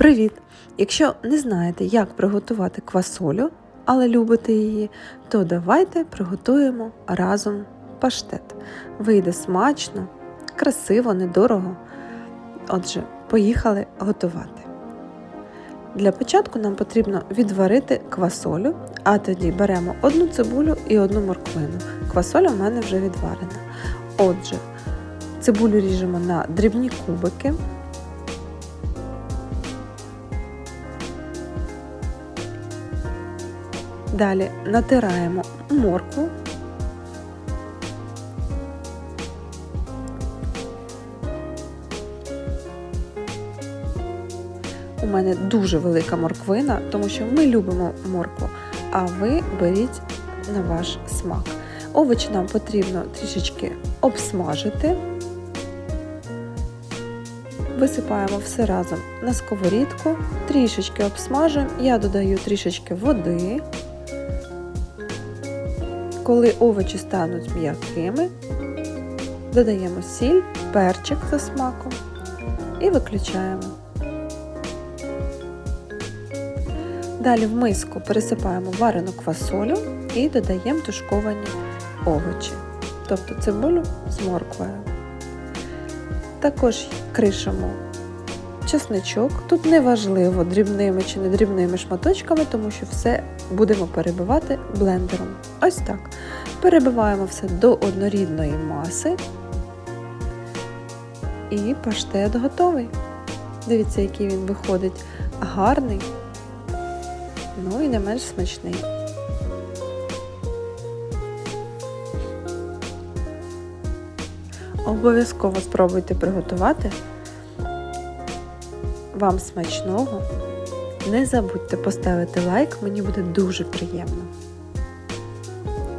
Привіт! Якщо не знаєте, як приготувати квасолю, але любите її, то давайте приготуємо разом паштет. Вийде смачно, красиво, недорого. Отже, поїхали готувати. Для початку нам потрібно відварити квасолю, а тоді беремо одну цибулю і одну морквину. Квасоля в мене вже відварена. Отже, цибулю ріжемо на дрібні кубики. Далі натираємо моркву. У мене дуже велика морквина, тому що ми любимо моркву, а ви беріть на ваш смак. Овочі нам потрібно трішечки обсмажити. Висипаємо все разом на сковорідку, трішечки обсмажуємо, я додаю трішечки води. Коли овочі стануть м'якими, додаємо сіль, перчик за смаком і виключаємо. Далі в миску пересипаємо варену квасолю і додаємо тушковані овочі, тобто цибулю з морквою. Також кришимо чесничок. Тут не важливо дрібними чи не дрібними шматочками, тому що все будемо перебивати блендером. Ось так. Перебиваємо все до однорідної маси. І паштет готовий. Дивіться, який він виходить гарний, ну і не менш смачний. Обов'язково спробуйте приготувати. Вам смачного. Не забудьте поставити лайк, мені буде дуже приємно.